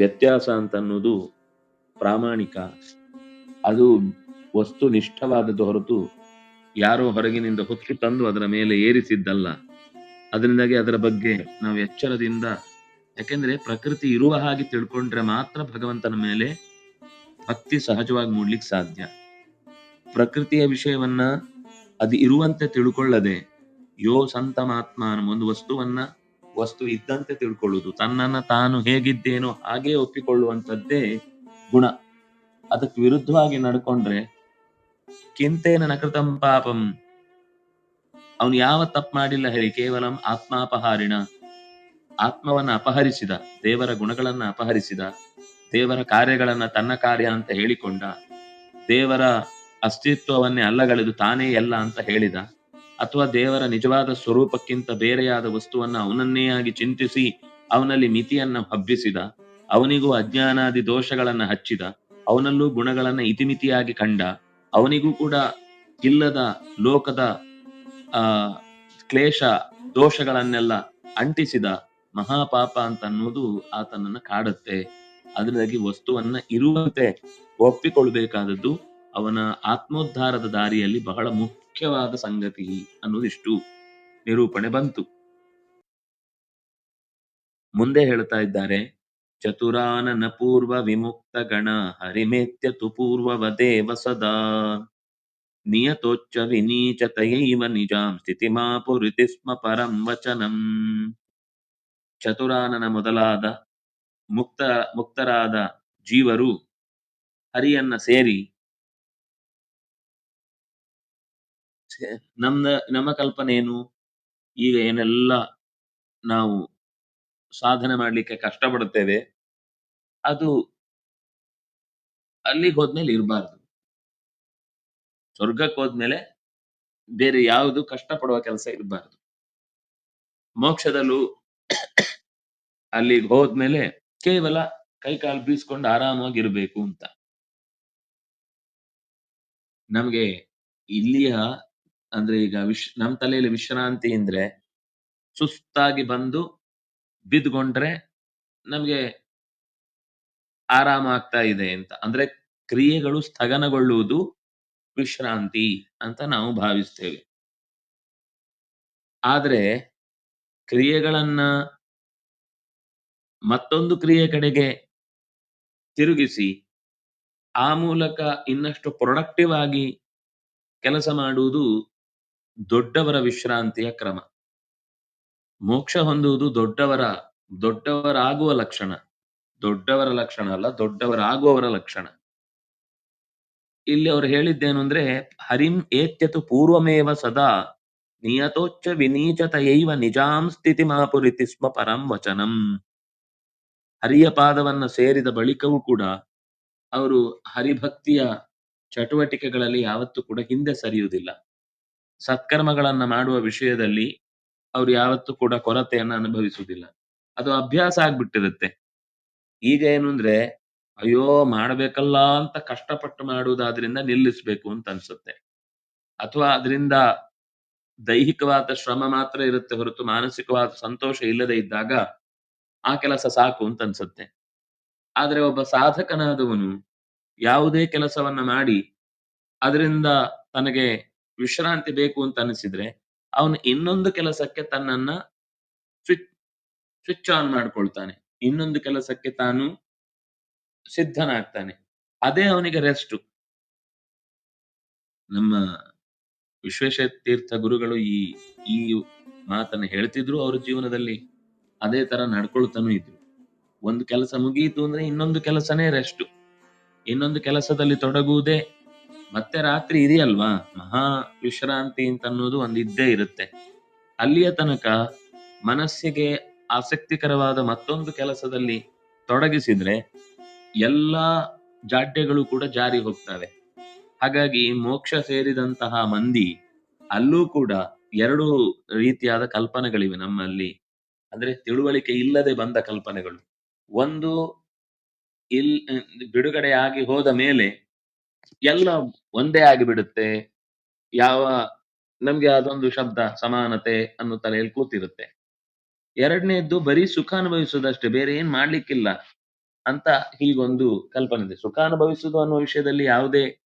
ವ್ಯತ್ಯಾಸ ಅಂತ ಅನ್ನೋದು ಪ್ರಾಮಾಣಿಕ. ಅದು ವಸ್ತು ನಿಷ್ಠವಾದದ್ದು ಹೊರತು ಯಾರೋ ಹೊರಗಿನಿಂದ ಹೊತ್ತು ತಂದು ಅದರ ಮೇಲೆ ಏರಿಸಿದ್ದಲ್ಲ. ಅದರಿಂದಾಗಿ ಅದರ ಬಗ್ಗೆ ನಾವು ಎಚ್ಚರದಿಂದ, ಯಾಕೆಂದ್ರೆ ಪ್ರಕೃತಿ ಇರುವ ಹಾಗೆ ತಿಳ್ಕೊಂಡ್ರೆ ಮಾತ್ರ ಭಗವಂತನ ಮೇಲೆ ಭಕ್ತಿ ಸಹಜವಾಗಿ ಮೂಡ್ಲಿಕ್ಕೆ ಸಾಧ್ಯ. ಪ್ರಕೃತಿಯ ವಿಷಯವನ್ನ ಅದು ಇರುವಂತೆ ತಿಳ್ಕೊಳ್ಳದೆ, ಯೋ ಸಂತಮಾತ್ಮ ಅನ್ನೋ ಒಂದು ವಸ್ತುವನ್ನ ವಸ್ತು ಇದ್ದಂತೆ ತಿಳ್ಕೊಳ್ಳುವುದು. ತನ್ನನ್ನ ತಾನು ಹೇಗಿದ್ದೇನೋ ಹಾಗೆ ಒಪ್ಪಿಕೊಳ್ಳುವಂಥದ್ದೇ ಗುಣ. ಅದಕ್ಕೆ ವಿರುದ್ಧವಾಗಿ ನಡ್ಕೊಂಡ್ರೆ ಕಿಂತೇನ ನಕೃತಂ ಪಾಪಂ. ಅವನು ಯಾವ ತಪ್ಪು ಮಾಡಿಲ್ಲ ಹೇಳಿ, ಕೇವಲ ಆತ್ಮಾಪಹಾರಿಣ. ಆತ್ಮವನ್ನ ಅಪಹರಿಸಿದ, ದೇವರ ಗುಣಗಳನ್ನ ಅಪಹರಿಸಿದ, ದೇವರ ಕಾರ್ಯಗಳನ್ನ ತನ್ನ ಕಾರ್ಯ ಅಂತ ಹೇಳಿಕೊಂಡ, ದೇವರ ಅಸ್ತಿತ್ವವನ್ನೇ ಅಲ್ಲಗಳೆದು ತಾನೇ ಎಲ್ಲ ಅಂತ ಹೇಳಿದ ಅಥವಾ ದೇವರ ನಿಜವಾದ ಸ್ವರೂಪಕ್ಕಿಂತ ಬೇರೆಯಾದ ವಸ್ತುವನ್ನ ಅವನನ್ನೇ ಆಗಿ ಚಿಂತಿಸಿ ಅವನಲ್ಲಿ ಮಿತಿಯನ್ನ ಹಬ್ಬಿಸಿದ, ಅವನಿಗೂ ಅಜ್ಞಾನಾದಿ ದೋಷಗಳನ್ನ ಹಚ್ಚಿದ, ಅವನಲ್ಲೂ ಗುಣಗಳನ್ನ ಇತಿಮಿತಿಯಾಗಿ ಕಂಡ, ಅವನಿಗೂ ಕೂಡ ಇಲ್ಲದ ಲೋಕದ, ಆ, ಕ್ಲೇಶ ದೋಷಗಳನ್ನೆಲ್ಲ ಅಂಟಿಸಿದ ಮಹಾಪಾಪ ಅಂತ ಅನ್ನೋದು ಆತನನ್ನ ಕಾಡುತ್ತೆ. ಅದರಾಗಿ ವಸ್ತುವನ್ನ ಇರುವಂತೆ ಒಪ್ಪಿಕೊಳ್ಬೇಕಾದದ್ದು ಅವನ ಆತ್ಮೋದ್ಧಾರದ ದಾರಿಯಲ್ಲಿ ಬಹಳ ಮುಖ್ಯವಾದ ಸಂಗತಿ ಅನ್ನೋದಿಷ್ಟು ನಿರೂಪಣೆ ಬಂತು. ಮುಂದೆ ಹೇಳ್ತಾ ಇದ್ದಾರೆ, ಚತುರಾನನ ಪೂರ್ವ ವಿಮುಕ್ತ ಗಣ ಹರಿಮೇತ್ಯ ತು ಪೂರ್ವವದೇವ ಸದಾ. ನಿಯತೋಚ್ಚ ವಿನೀಚತಯೈವ ನಿಜಾಂ ಸ್ಥಿತಿಮಾಪುರಿತಿ ಸ್ಮ ಪರಂ ವಚನಂ. ಚತುರಾನನ ಮೊದಲಾದ ಮುಕ್ತ ಮುಕ್ತರಾದ ಜೀವರು ಹರಿಯನ್ನ ಸೇರಿ ನಮ್ದ, ನಮ್ಮ ಕಲ್ಪನೆ ಏನು? ಈಗ ಏನೆಲ್ಲ ನಾವು ಸಾಧನೆ ಮಾಡ್ಲಿಕ್ಕೆ ಕಷ್ಟಪಡುತ್ತೇವೆ, ಅದು ಅಲ್ಲಿಗೆ ಹೋದ್ಮೇಲೆ ಇರಬಾರ್ದು. ಸ್ವರ್ಗಕ್ಕೆ ಹೋದ್ಮೇಲೆ ಬೇರೆ ಯಾವುದು ಕಷ್ಟ ಪಡುವ ಕೆಲಸ ಇರಬಾರ್ದು. ಮೋಕ್ಷದಲ್ಲೂ ಅಲ್ಲಿಗೆ ಹೋದ್ಮೇಲೆ ಕೇವಲ ಕೈಕಾಲು ಬೀಸ್ಕೊಂಡು ಆರಾಮಾಗಿರ್ಬೇಕು ಅಂತ. ನಮ್ಗೆ ಇಲ್ಲಿಯ ಅಂದ್ರೆ ಈಗ ವಿಶ್, ನಮ್ ತಲೆಯಲ್ಲಿ ವಿಶ್ರಾಂತಿ ಅಂದ್ರೆ ಸುಸ್ತಾಗಿ ಬಂದು ಬಿದ್ದುಕೊಂಡ್ರೆ ನಮ್ಗೆ ಆರಾಮ ಆಗ್ತಾ ಇದೆ ಅಂತ. ಅಂದ್ರೆ ಕ್ರಿಯೆಗಳು ಸ್ಥಗನಗೊಳ್ಳುವುದು ವಿಶ್ರಾಂತಿ ಅಂತ ನಾವು ಭಾವಿಸ್ತೇವೆ. ಆದ್ರೆ ಕ್ರಿಯೆಗಳನ್ನ ಮತ್ತೊಂದು ಕ್ರಿಯೆ ಕಡೆಗೆ ತಿರುಗಿಸಿ ಆ ಮೂಲಕ ಇನ್ನಷ್ಟು ಪ್ರೊಡಕ್ಟಿವ್ ಆಗಿ ಕೆಲಸ ಮಾಡುವುದು ದೊಡ್ಡವರ ವಿಶ್ರಾಂತಿಯ ಕ್ರಮ. ಮೋಕ್ಷ ಹೊಂದುವುದು ದೊಡ್ಡವರ, ದೊಡ್ಡವರಾಗುವ ಲಕ್ಷಣ. ದೊಡ್ಡವರ ಲಕ್ಷಣ ಅಲ್ಲ, ದೊಡ್ಡವರಾಗುವವರ ಲಕ್ಷಣ. ಇಲ್ಲಿ ಅವ್ರು ಹೇಳಿದ್ದೇನು ಅಂದ್ರೆ, ಹರಿಂ ಏತ್ಯತು ಪೂರ್ವಮೇವ ಸದಾ, ನಿಯತೋಚ್ಚ ವಿನೀಚತಯೈವ ನಿಜಾಂ ಸ್ಥಿತಿ ಮಾಪುರಿತಿ ಸ್ಮ ಪರಂ ವಚನಂ. ಹರಿಯ ಪಾದವನ್ನ ಸೇರಿದ ಬಳಿಕವೂ ಕೂಡ, ಅವರು ಹರಿಭಕ್ತಿಯ ಚಟುವಟಿಕೆಗಳಲ್ಲಿ ಯಾವತ್ತೂ ಕೂಡ ಹಿಂದೆ ಸರಿಯುವುದಿಲ್ಲ. ಸತ್ಕರ್ಮಗಳನ್ನ ಮಾಡುವ ವಿಷಯದಲ್ಲಿ ಅವ್ರು ಯಾವತ್ತೂ ಕೂಡ ಕೊರತೆಯನ್ನ ಅನುಭವಿಸುವುದಿಲ್ಲ. ಅದು ಅಭ್ಯಾಸ ಆಗ್ಬಿಟ್ಟಿರುತ್ತೆ. ಈಗ ಏನು ಅಂದ್ರೆ, ಅಯ್ಯೋ ಮಾಡಬೇಕಲ್ಲ ಅಂತ ಕಷ್ಟಪಟ್ಟು ಮಾಡುವುದಾದ್ರಿಂದ ನಿಲ್ಲಿಸ್ಬೇಕು ಅಂತ ಅನ್ಸುತ್ತೆ. ಅಥವಾ ಅದರಿಂದ ದೈಹಿಕವಾದ ಶ್ರಮ ಮಾತ್ರ ಇರುತ್ತೆ ಹೊರತು ಮಾನಸಿಕವಾದ ಸಂತೋಷ ಇಲ್ಲದೆ ಇದ್ದಾಗ ಆ ಕೆಲಸ ಸಾಕು ಅಂತ ಅನ್ಸುತ್ತೆ. ಆದ್ರೆ ಒಬ್ಬ ಸಾಧಕನಾದವನು ಯಾವುದೇ ಕೆಲಸವನ್ನ ಮಾಡಿ, ಅದರಿಂದ ತನಗೆ ವಿಶ್ರಾಂತಿ ಬೇಕು ಅಂತ ಅನಿಸಿದ್ರೆ ಅವನು ಇನ್ನೊಂದು ಕೆಲಸಕ್ಕೆ ತನ್ನನ್ನ ಸ್ವಿಚ್ ಸ್ವಿಚ್ ಆನ್ ಮಾಡ್ಕೊಳ್ತಾನೆ. ಇನ್ನೊಂದು ಕೆಲಸಕ್ಕೆ ತಾನು ಸಿದ್ಧನಾಗ್ತಾನೆ. ಅದೇ ಅವನಿಗೆ ರೆಸ್ಟ್ ನಮ್ಮ ವಿಶ್ವೇಶ ತೀರ್ಥ ಗುರುಗಳು ಈ ಈ ಮಾತನ್ನ ಹೇಳ್ತಿದ್ರು ಅವ್ರ ಜೀವನದಲ್ಲಿ. ಅದೇ ತರ ನಡ್ಕೊಳ್ತಾನೂ ಇದ್ರು. ಒಂದು ಕೆಲಸ ಮುಗಿಯಿತು ಅಂದ್ರೆ ಇನ್ನೊಂದು ಕೆಲಸನೇ ರೆಸ್ಟ್ ಇನ್ನೊಂದು ಕೆಲಸದಲ್ಲಿ ತೊಡಗುವುದೇ ಮತ್ತೆ ರಾತ್ರಿ ಇದೆಯಲ್ವಾ? ಮಹಾ ವಿಶ್ರಾಂತಿ ಅಂತ ಅನ್ನೋದು ಒಂದಿದ್ದೇ ಇರುತ್ತೆ. ಅಲ್ಲಿಯ ತನಕ ಮನಸ್ಸಿಗೆ ಆಸಕ್ತಿಕರವಾದ ಮತ್ತೊಂದು ಕೆಲಸದಲ್ಲಿ ತೊಡಗಿಸಿದ್ರೆ ಎಲ್ಲಾ ಜಾಡ್ಯಗಳು ಕೂಡ ಜಾರಿ ಹೋಗ್ತವೆ. ಹಾಗಾಗಿ ಮೋಕ್ಷ ಸೇರಿದಂತಹ ಮಂದಿ ಅಲ್ಲೂ ಕೂಡ ಎರಡು ರೀತಿಯಾದ ಕಲ್ಪನೆಗಳಿವೆ ನಮ್ಮಲ್ಲಿ. ಅಂದ್ರೆ ತಿಳುವಳಿಕೆ ಇಲ್ಲದೆ ಬಂದ ಕಲ್ಪನೆಗಳು. ಒಂದು ಇಲ್, ಬಿಡುಗಡೆ ಆಗಿ ಹೋದ ಮೇಲೆ ಎಲ್ಲ ಒಂದೇ ಆಗಿಬಿಡುತ್ತೆ. ಯಾವ, ನಮ್ಗೆ ಅದೊಂದು ಶಬ್ದ, ಸಮಾನತೆ ಅನ್ನೋ ತಲೆಯಲ್ಲಿ ಕೂತಿರುತ್ತೆ. ಎರಡನೇದ್ದು ಬರೀ ಸುಖ ಅನುಭವಿಸೋದಷ್ಟೇ, ಬೇರೆ ಏನ್ ಮಾಡ್ಲಿಕ್ಕಿಲ್ಲ ಅಂತ ಹೀಗೊಂದು ಕಲ್ಪನೆ ಇದೆ. ಸುಖ ಅನುಭವಿಸುವುದು ಅನ್ನುವ ವಿಷಯದಲ್ಲಿ ಯಾವುದೇ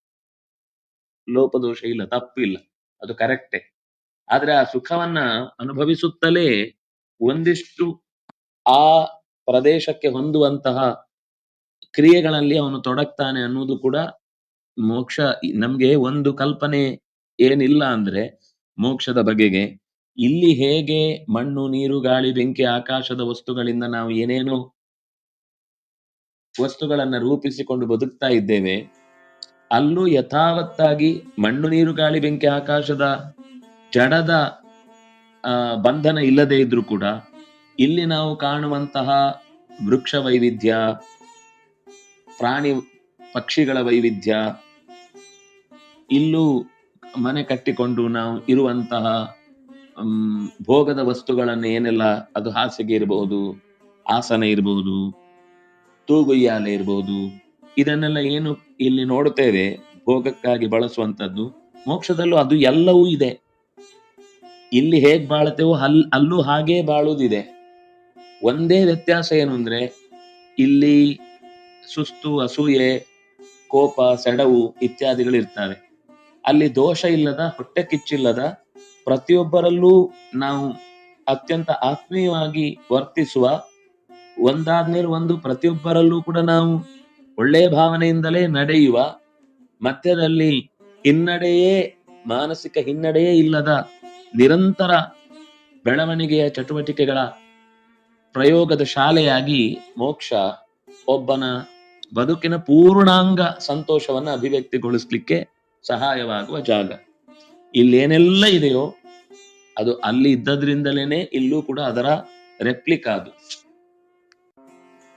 ಲೋಪದೋಷ ಇಲ್ಲ, ತಪ್ಪಿಲ್ಲ, ಅದು ಕರೆಕ್ಟೇ. ಆದ್ರೆ ಆ ಸುಖವನ್ನ ಅನುಭವಿಸುತ್ತಲೇ ಒಂದಿಷ್ಟು ಆ ಪ್ರದೇಶಕ್ಕೆ ಹೊಂದುವಂತಹ ಕ್ರಿಯೆಗಳಲ್ಲಿ ಅವನು ತೊಡಗ್ತಾನೆ ಅನ್ನುವುದು ಕೂಡ ಮೋಕ್ಷ ನಮ್ಗೆ ಒಂದು ಕಲ್ಪನೆ ಏನಿಲ್ಲ ಅಂದ್ರೆ ಮೋಕ್ಷದ ಬಗೆಗೆ. ಇಲ್ಲಿ ಹೇಗೆ ಮಣ್ಣು, ನೀರು, ಗಾಳಿ, ಬೆಂಕಿ, ಆಕಾಶದ ವಸ್ತುಗಳಿಂದ ನಾವು ಏನೇನೋ ವಸ್ತುಗಳನ್ನ ರೂಪಿಸಿಕೊಂಡು ಬದುಕ್ತಾ ಇದ್ದೇವೆ, ಅಲ್ಲೂ ಯಥಾವತ್ತಾಗಿ ಮಣ್ಣು, ನೀರು, ಗಾಳಿ, ಬೆಂಕಿ, ಆಕಾಶದ ಜಡದ ಬಂಧನ ಇಲ್ಲದೆ ಇದ್ರೂ ಕೂಡ ಇಲ್ಲಿ ನಾವು ಕಾಣುವಂತಹ ವೃಕ್ಷ ವೈವಿಧ್ಯ ಪ್ರಾಣಿ ಪಕ್ಷಿಗಳ ವೈವಿಧ್ಯ. ಇಲ್ಲೂ ಮನೆ ಕಟ್ಟಿಕೊಂಡು ನಾವು ಇರುವಂತಹ ಭೋಗದ ವಸ್ತುಗಳನ್ನು ಏನೆಲ್ಲ ಅದು ಹಾಸಿಗೆ ಇರಬಹುದು ಆಸನ ಇರಬಹುದು ತೂಗುಯ್ಯಾಲೆ ಇರಬಹುದು ಇದನ್ನೆಲ್ಲ ಏನು ಇಲ್ಲಿ ನೋಡುತ್ತೇವೆ. ಭೋಗಕ್ಕಾಗಿ ಬಳಸುವಂಥದ್ದು. ಮೋಕ್ಷದಲ್ಲೂ ಅದು ಎಲ್ಲವೂ ಇದೆ. ಇಲ್ಲಿ ಹೇಗ್ ಬಾಳುತ್ತೇವೋ ಅಲ್ ಅಲ್ಲೂ ಹಾಗೇ ಬಾಳುವುದಿದೆ. ಒಂದೇ ವ್ಯತ್ಯಾಸ ಏನು ಅಂದ್ರೆ, ಇಲ್ಲಿ ಸುಸ್ತು, ಅಸೂಯೆ ಕೋಪ ಸೆಡವು ಇತ್ಯಾದಿಗಳು ಇರ್ತವೆ ಅಲ್ಲಿ ದೋಷ ಇಲ್ಲದ, ಹೊಟ್ಟೆ ಕಿಚ್ಚಿಲ್ಲದ ಪ್ರತಿಯೊಬ್ಬರಲ್ಲೂ ನಾವು ಅತ್ಯಂತ ಆತ್ಮೀಯವಾಗಿ ವರ್ತಿಸುವ, ಒಂದಾದ್ಮೇಲೆ ಒಂದು ಪ್ರತಿಯೊಬ್ಬರಲ್ಲೂ ಕೂಡ ನಾವು ಒಳ್ಳೆಯ ಭಾವನೆಯಿಂದಲೇ ನಡೆಯುವ ಮಧ್ಯದಲ್ಲಿ ಹಿನ್ನಡೆಯೇ, ಮಾನಸಿಕ ಹಿನ್ನಡೆಯೇ ಇಲ್ಲದ ನಿರಂತರ ಬೆಳವಣಿಗೆಯ ಚಟುವಟಿಕೆಗಳ ಪ್ರಯೋಗದ ಶಾಲೆಯಾಗಿ ಮೋಕ್ಷ ಒಬ್ಬನ ಬದುಕಿನ ಪೂರ್ಣಾಂಗ ಸಂತೋಷವನ್ನ ಅಭಿವ್ಯಕ್ತಿಗೊಳಿಸ್ಲಿಕ್ಕೆ ಸಹಾಯವಾಗುವ ಜಾಗ. ಇಲ್ಲೇನೆಲ್ಲ ಇದೆಯೋ, ಅದು ಅಲ್ಲಿ ಇದ್ದದ್ರಿಂದಲೇನೆ ಇಲ್ಲೂ ಕೂಡ ಅದರ ರೆಪ್ಲಿಕಾ ಅದು.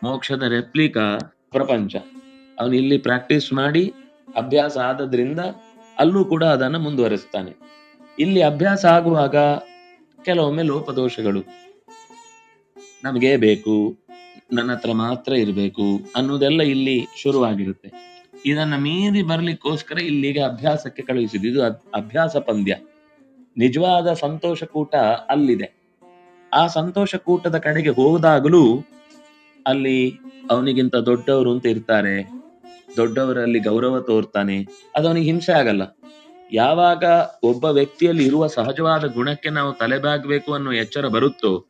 ಮೋಕ್ಷದ ರೆಪ್ಲಿಕಾ ಪ್ರಪಂಚ. ಅವನು ಇಲ್ಲಿ ಪ್ರಾಕ್ಟೀಸ್ ಮಾಡಿ ಅಭ್ಯಾಸ ಆದದ್ರಿಂದ ಅಲ್ಲೂ ಕೂಡ ಅದನ್ನು ಮುಂದುವರಿಸ್ತಾನೆ. ಇಲ್ಲಿ ಅಭ್ಯಾಸ ಆಗುವಾಗ ಕೆಲವೊಮ್ಮೆ ಲೋಪದೋಷಗಳು. ನಮಗೆ ಬೇಕು. ನನ್ನ ಹತ್ರ ಮಾತ್ರ ಇರಬೇಕು ಅನ್ನೋದೆಲ್ಲ ಇಲ್ಲಿ ಶುರುವಾಗಿರುತ್ತೆ. ಇದನ್ನ ಮೀರಿ ಬರ್ಲಿಕ್ಕೋಸ್ಕರ ಇಲ್ಲಿಗೆ ಅಭ್ಯಾಸಕ್ಕೆ ಕಳುಹಿಸಿದ್ದು. ಇದು ಅಭ್ಯಾಸ ಪಂದ್ಯ. ನಿಜವಾದ ಸಂತೋಷ ಕೂಟ ಅಲ್ಲಿದೆ. ಆ ಸಂತೋಷ ಕೂಟದ ಕಡೆಗೆ ಹೋದಾಗಲೂ ಅಲ್ಲಿ ಅವನಿಗಿಂತ ದೊಡ್ಡವರು ಅಂತ ಇರ್ತಾರೆ. ದೊಡ್ಡವರಲ್ಲಿ ಗೌರವ ತೋರ್ತಾನೆ. ಅದು ಅವನಿಗೆ ಹಿಂಸೆ ಆಗಲ್ಲ. ಯಾವಾಗ ಒಬ್ಬ ವ್ಯಕ್ತಿಯಲ್ಲಿ ಇರುವ ಸಹಜವಾದ ಗುಣಕ್ಕೆ ನಾವು ತಲೆಬಾಗಬೇಕು ಅನ್ನೋ ಎಚ್ಚರ ಬರುತ್ತೋ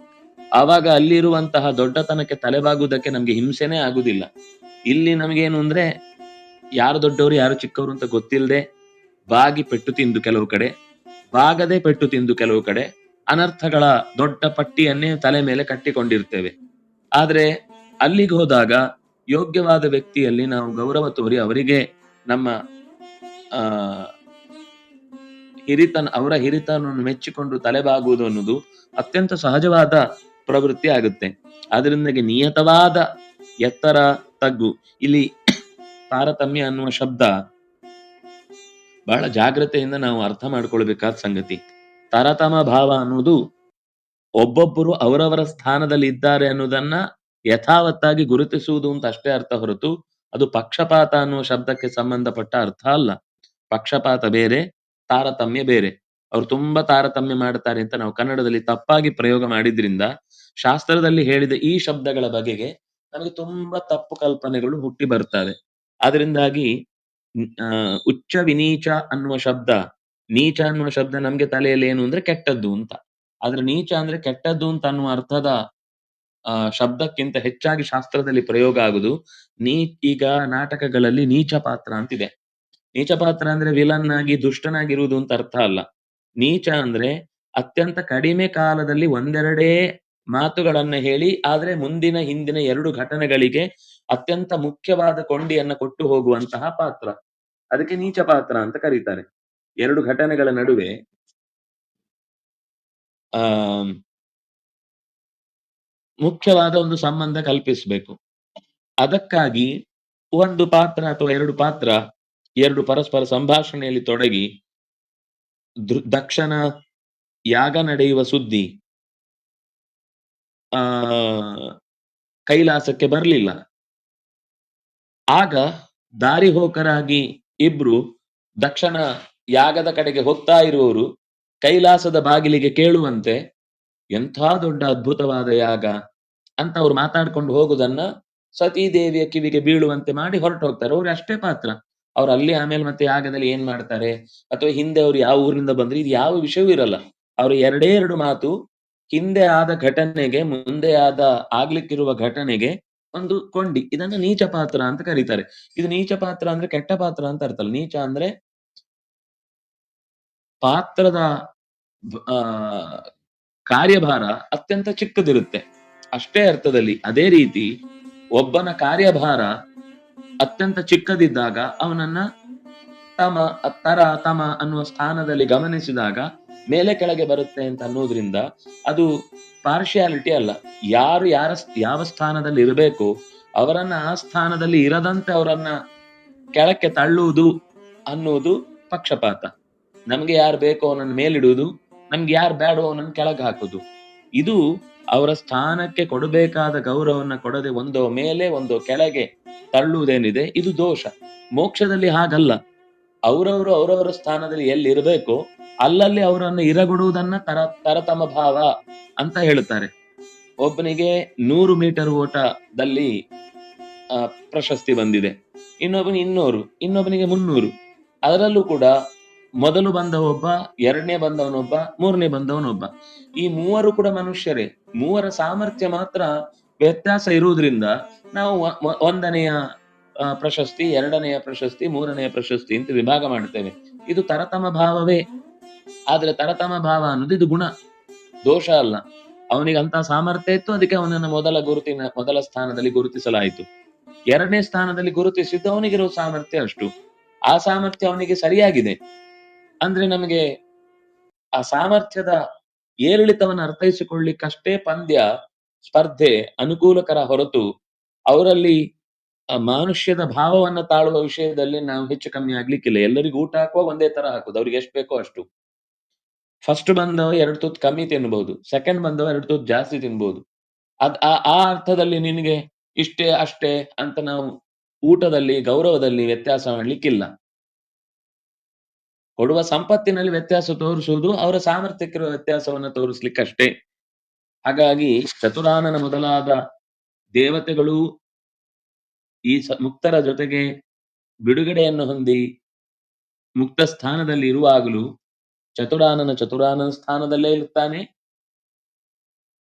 ಆವಾಗ ಅಲ್ಲಿರುವಂತಹ ದೊಡ್ಡತನಕ್ಕೆ ತಲೆಬಾಗುವುದಕ್ಕೆ ನಮ್ಗೆ ಹಿಂಸೆನೇ ಆಗುದಿಲ್ಲ ಇಲ್ಲಿ ನಮಗೇನು ಅಂದ್ರೆ, ಯಾರು ದೊಡ್ಡವರು, ಯಾರು ಚಿಕ್ಕವರು ಅಂತ ಗೊತ್ತಿಲ್ಲದೆ ಬಾಗಿ ಪೆಟ್ಟು ತಿಂದು ಕೆಲವು ಕಡೆ, ಬಾಗದೆ ಪೆಟ್ಟು ತಿಂದು ಕೆಲವು ಕಡೆ ಅನರ್ಥಗಳ ದೊಡ್ಡ ಪಟ್ಟಿಯನ್ನೇ ತಲೆ ಮೇಲೆ ಕಟ್ಟಿಕೊಂಡಿರ್ತೇವೆ. ಆದ್ರೆ ಅಲ್ಲಿಗೆ ಹೋದಾಗ ಯೋಗ್ಯವಾದ ವ್ಯಕ್ತಿಯಲ್ಲಿ ನಾವು ಗೌರವ ತೋರಿ ಅವರಿಗೆ ನಮ್ಮ, ಆ, ಹಿರಿತನ, ಅವರ ಹಿರಿತನವನ್ನು ಮೆಚ್ಚಿಕೊಂಡು ತಲೆಬಾಗುವುದು ಅನ್ನೋದು ಅತ್ಯಂತ ಸಹಜವಾದ ಪ್ರವೃತ್ತಿ ಆಗುತ್ತೆ. ಅದರಿಂದಾಗಿ ನಿಯತವಾದ ಎತ್ತರ ತಗ್ಗು. ಇಲ್ಲಿ ತಾರತಮ್ಯ ಅನ್ನುವ ಶಬ್ದ ಬಹಳ ಜಾಗ್ರತೆಯಿಂದ ನಾವು ಅರ್ಥ ಮಾಡ್ಕೊಳ್ಬೇಕಾದ ಸಂಗತಿ. ತಾರತಮ ಭಾವ ಅನ್ನೋದು ಒಬ್ಬೊಬ್ಬರು ಅವರವರ ಸ್ಥಾನದಲ್ಲಿ ಇದ್ದಾರೆ ಅನ್ನೋದನ್ನ ಯಥಾವತ್ತಾಗಿ ಗುರುತಿಸುವುದು ಅಂತ ಅಷ್ಟೇ ಅರ್ಥ ಹೊರತು ಅದು ಪಕ್ಷಪಾತ ಅನ್ನುವ ಶಬ್ದಕ್ಕೆ ಸಂಬಂಧಪಟ್ಟ ಅರ್ಥ ಅಲ್ಲ. ಪಕ್ಷಪಾತ ಬೇರೆ, ತಾರತಮ್ಯ ಬೇರೆ. ಅವ್ರು ತುಂಬಾ ತಾರತಮ್ಯ ಮಾಡ್ತಾರೆ ಅಂತ ನಾವು ಕನ್ನಡದಲ್ಲಿ ತಪ್ಪಾಗಿ ಪ್ರಯೋಗ ಮಾಡಿದ್ರಿಂದ ಶಾಸ್ತ್ರದಲ್ಲಿ ಹೇಳಿದ ಈ ಶಬ್ದಗಳ ಬಗೆಗೆ ನಮಗೆ ತುಂಬಾ ತಪ್ಪು ಕಲ್ಪನೆಗಳು ಹುಟ್ಟಿ ಬರ್ತವೆ ಅದರಿಂದಾಗಿ ಉಚ್ಚ ವಿನೀಚ ಅನ್ನುವ ಶಬ್ದ ನೀಚ ಅನ್ನುವ ಶಬ್ದ ನಮ್ಗೆ ತಲೆಯಲ್ಲಿ ಏನು ಅಂದ್ರೆ ಕೆಟ್ಟದ್ದು ಅಂತ. ಆದ್ರೆ ನೀಚ ಅಂದ್ರೆ ಕೆಟ್ಟದ್ದು ಅಂತ ಅನ್ನುವ ಅರ್ಥದ ಆ, ಶಬ್ದಕ್ಕಿಂತ ಹೆಚ್ಚಾಗಿ ಶಾಸ್ತ್ರದಲ್ಲಿ ಪ್ರಯೋಗ ಆಗುದು ನೀ ಈಗ ನಾಟಕಗಳಲ್ಲಿ ನೀಚ ಪಾತ್ರ ಅಂತಿದೆ. ನೀಚ ಪಾತ್ರ ಅಂದ್ರೆ ವಿಲನ್ ಆಗಿ ದುಷ್ಟನಾಗಿರುವುದು ಅಂತ ಅರ್ಥ ಅಲ್ಲ. ನೀಚ ಅಂದ್ರೆ ಅತ್ಯಂತ ಕಡಿಮೆ ಕಾಲದಲ್ಲಿ ಒಂದೆರಡೇ ಮಾತುಗಳನ್ನ ಹೇಳಿ, ಆದ್ರೆ ಮುಂದಿನ, ಹಿಂದಿನ ಎರಡು ಘಟನೆಗಳಿಗೆ ಅತ್ಯಂತ ಮುಖ್ಯವಾದ ಕೊಂಡಿಯನ್ನ ಕೊಟ್ಟು ಹೋಗುವಂತಹ ಪಾತ್ರ. ಅದಕ್ಕೆ ನೀಚ ಪಾತ್ರ ಅಂತ ಕರೀತಾರೆ. ಎರಡು ಘಟನೆಗಳ ನಡುವೆ, ಆ, ಮುಖ್ಯವಾದ ಒಂದು ಸಂಬಂಧ ಕಲ್ಪಿಸಬೇಕು. ಅದಕ್ಕಾಗಿ ಒಂದು ಪಾತ್ರ ಅಥವಾ ಎರಡು ಪಾತ್ರ, ಎರಡು ಪರಸ್ಪರ ಸಂಭಾಷಣೆಯಲ್ಲಿ ತೊಡಗಿ, ದೃ- ದಕ್ಷನ ಯಾಗ ನಡೆಯುವ ಸುದ್ದಿ ಆ, ಕೈಲಾಸಕ್ಕೆ ಬರಲಿಲ್ಲ. ಆಗ ದಾರಿ ಹೋಕರಾಗಿ ಇಬ್ರು ದಕ್ಷಣ ಯಾಗದ ಕಡೆಗೆ ಹೋಗ್ತಾ ಇರುವವರು ಕೈಲಾಸದ ಬಾಗಿಲಿಗೆ ಕೇಳುವಂತೆ, ಎಂಥ ದೊಡ್ಡ ಅದ್ಭುತವಾದ ಯಾಗ ಅಂತ ಅವ್ರು ಮಾತಾಡ್ಕೊಂಡು ಹೋಗುದನ್ನ ಸತೀದೇವಿಯ ಕಿವಿಗೆ ಬೀಳುವಂತೆ ಮಾಡಿ ಹೊರಟು ಹೋಗ್ತಾರೆ ಅವ್ರು ಅಷ್ಟೇ ಪಾತ್ರ. ಅವ್ರು ಅಲ್ಲಿ ಆಮೇಲೆ ಮತ್ತೆ ಯಾಗದಲ್ಲಿ ಏನ್ ಮಾಡ್ತಾರೆ? ಅಥವಾ ಹಿಂದೆ ಅವ್ರು ಯಾವ ಊರಿನಿಂದ ಬಂದ್ರೆ? ಇದು ಯಾವ ವಿಷಯವೂ ಇರಲ್ಲ. ಅವ್ರು ಎರಡೇ ಎರಡು ಮಾತು ಹಿಂದೆ ಆದ ಘಟನೆಗೆ, ಮುಂದೆ ಆದ ಆಗ್ಲಿಕ್ಕಿರುವ ಘಟನೆಗೆ ಒಂದು ಕೊಂಡಿ. ಇದನ್ನ ನೀಚ ಪಾತ್ರ ಅಂತ ಕರೀತಾರೆ. ಇದು ನೀಚ ಪಾತ್ರ ಅಂದ್ರೆ ಕೆಟ್ಟ ಪಾತ್ರ ಅಂತ ಅರ್ಥ ಅಲ್ಲ ನೀಚ ಅಂದ್ರೆ ಪಾತ್ರದ ಆ, ಕಾರ್ಯಭಾರ ಅತ್ಯಂತ ಚಿಕ್ಕದಿರುತ್ತೆ. ಅಷ್ಟೇ ಅರ್ಥದಲ್ಲಿ ಅದೇ ರೀತಿ ಒಬ್ಬನ ಕಾರ್ಯಭಾರ ಅತ್ಯಂತ ಚಿಕ್ಕದಿದ್ದಾಗ ಅವನನ್ನ ತಮ, ತರ, ತಮ ಅನ್ನುವ ಸ್ಥಾನದಲ್ಲಿ ಗಮನಿಸಿದಾಗ ಮೇಲೆ ಕೆಳಗೆ ಬರುತ್ತೆ ಅಂತ ಅನ್ನೋದ್ರಿಂದ ಅದು ಪಾರ್ಶಿಯಾಲಿಟಿ ಅಲ್ಲ. ಯಾರು ಯಾರ ಯಾವ ಸ್ಥಾನದಲ್ಲಿ ಇರಬೇಕು, ಅವರನ್ನ ಆ ಸ್ಥಾನದಲ್ಲಿ ಇರದಂತೆ ಅವರನ್ನ ಕೆಳಕ್ಕೆ ತಳ್ಳುವುದು ಅನ್ನೋದು ಪಕ್ಷಪಾತ. ನಮ್ಗೆ ಯಾರು ಬೇಕೋ ಅವನನ್ನು ಮೇಲಿಡುವುದು, ನಮ್ಗೆ ಯಾರು ಬೇಡೋ ಅವನನ್ನು ಕೆಳಗೆ ಹಾಕುದು ಇದು ಅವರ ಸ್ಥಾನಕ್ಕೆ ಕೊಡಬೇಕಾದ ಗೌರವನ್ನ ಕೊಡದೆ ಒಂದೋ ಮೇಲೆ, ಒಂದೋ ಕೆಳಗೆ ತಳ್ಳುವುದೇನಿದೆ, ಇದು ದೋಷ. ಮೋಕ್ಷದಲ್ಲಿ ಹಾಗಲ್ಲ. ಅವರವರು ಅವರವರ ಸ್ಥಾನದಲ್ಲಿ ಎಲ್ಲಿ ಇರಬೇಕು ಅಲ್ಲಲ್ಲಿ ಅವರನ್ನು ಇರಗೊಡುವುದನ್ನ ತರ, ತರತಮ ಭಾವ ಅಂತ ಹೇಳುತ್ತಾರೆ. ಒಬ್ಬನಿಗೆ ನೂರು ಮೀಟರ್ ಓಟದಲ್ಲಿ ಪ್ರಶಸ್ತಿ ಬಂದಿದೆ. ಇನ್ನೊಬ್ಬನಿಗೆ ಇನ್ನೂರು, ಇನ್ನೊಬ್ಬನಿಗೆ ಮುನ್ನೂರು. ಅದರಲ್ಲೂ ಕೂಡ ಮೊದಲು ಬಂದ ಒಬ್ಬ ಎರಡನೇ ಬಂದವನೊಬ್ಬ, ಮೂರನೇ ಬಂದವನೊಬ್ಬ. ಈ ಮೂವರು ಕೂಡ ಮನುಷ್ಯರೇ. ಮೂವರ ಸಾಮರ್ಥ್ಯ ಮಾತ್ರ ವ್ಯತ್ಯಾಸ ಇರುವುದರಿಂದ ನಾವು ಒಂದನೆಯ ಪ್ರಶಸ್ತಿ, ಎರಡನೆಯ ಪ್ರಶಸ್ತಿ, ಮೂರನೆಯ ಪ್ರಶಸ್ತಿ ಅಂತ ವಿಭಾಗ ಮಾಡ್ತೇವೆ ಇದು ತರತಮ ಭಾವವೇ. ಆದ್ರೆ ತರತಮ ಭಾವ ಅನ್ನೋದು ಇದು ಗುಣ. ದೋಷ ಅಲ್ಲ. ಅವನಿಗೆ ಅಂತ ಸಾಮರ್ಥ್ಯ ಇತ್ತು, ಅದಕ್ಕೆ ಅವನನ್ನ ಮೊದಲ ಗುರುತಿನ, ಮೊದಲ ಸ್ಥಾನದಲ್ಲಿ ಗುರುತಿಸಲಾಯಿತು. ಎರಡನೇ ಸ್ಥಾನದಲ್ಲಿ ಗುರುತಿಸಿದ್ದು ಅವನಿಗಿರೋ ಸಾಮರ್ಥ್ಯ ಅಷ್ಟು. ಆ ಸಾಮರ್ಥ್ಯ ಅವನಿಗೆ ಸರಿಯಾಗಿದೆ. ಅಂದ್ರೆ ನಮಗೆ ಆ ಸಾಮರ್ಥ್ಯದ ಏರಿಳಿತವನ್ನು ಅರ್ಥೈಸಿಕೊಳ್ಳಿಕ್ಕಷ್ಟೇ ಪಂದ್ಯ, ಸ್ಪರ್ಧೆ ಅನುಕೂಲಕರ ಹೊರತು ಅವರಲ್ಲಿ ಮಾನುಷ್ಯದ ಭಾವವನ್ನ ತಾಳುವ ವಿಷಯದಲ್ಲಿ ನಾವು ಹೆಚ್ಚು ಕಮ್ಮಿ ಆಗ್ಲಿಕ್ಕಿಲ್ಲ. ಎಲ್ಲರಿಗೂ ಊಟ ಹಾಕುವ ಒಂದೇ ತರ ಹಾಕುದು ಅವ್ರಿಗೆ ಎಷ್ಟು ಬೇಕೋ ಅಷ್ಟು. ಫಸ್ಟ್ ಬಂದವ ಎರಡು ತುತ್ತು ಕಮ್ಮಿ ತಿನ್ಬಹುದು ಸೆಕೆಂಡ್ ಬಂದವ ಎರಡು ತುತ್ತು ಜಾಸ್ತಿ ತಿನ್ಬಹುದು ಅದ್ ಆ ಅರ್ಥದಲ್ಲಿ ನಿನಗೆ ಇಷ್ಟೇ ಅಷ್ಟೇ ಅಂತ ನಾವು ಊಟದಲ್ಲಿ, ಗೌರವದಲ್ಲಿ ವ್ಯತ್ಯಾಸ ಮಾಡ್ಲಿಕ್ಕಿಲ್ಲ. ಕೊಡುವ ಸಂಪತ್ತಿನಲ್ಲಿ ವ್ಯತ್ಯಾಸ ತೋರಿಸುವುದು ಅವರ ಸಾಮರ್ಥ್ಯಕ್ಕಿರುವ ವ್ಯತ್ಯಾಸವನ್ನು ತೋರಿಸ್ಲಿಕ್ಕಷ್ಟೇ. ಹಾಗಾಗಿ ಚತುರಾನನ ಮೊದಲಾದ ದೇವತೆಗಳು ಈ ಮುಕ್ತರ ಜೊತೆಗೆ ಬಿಡುಗಡೆಯನ್ನು ಹೊಂದಿ ಮುಕ್ತ ಸ್ಥಾನದಲ್ಲಿ ಇರುವಾಗಲೂ ಚತುರಾನನ ಚತುರಾನನ ಸ್ಥಾನದಲ್ಲೇ ಇರ್ತಾನೆ.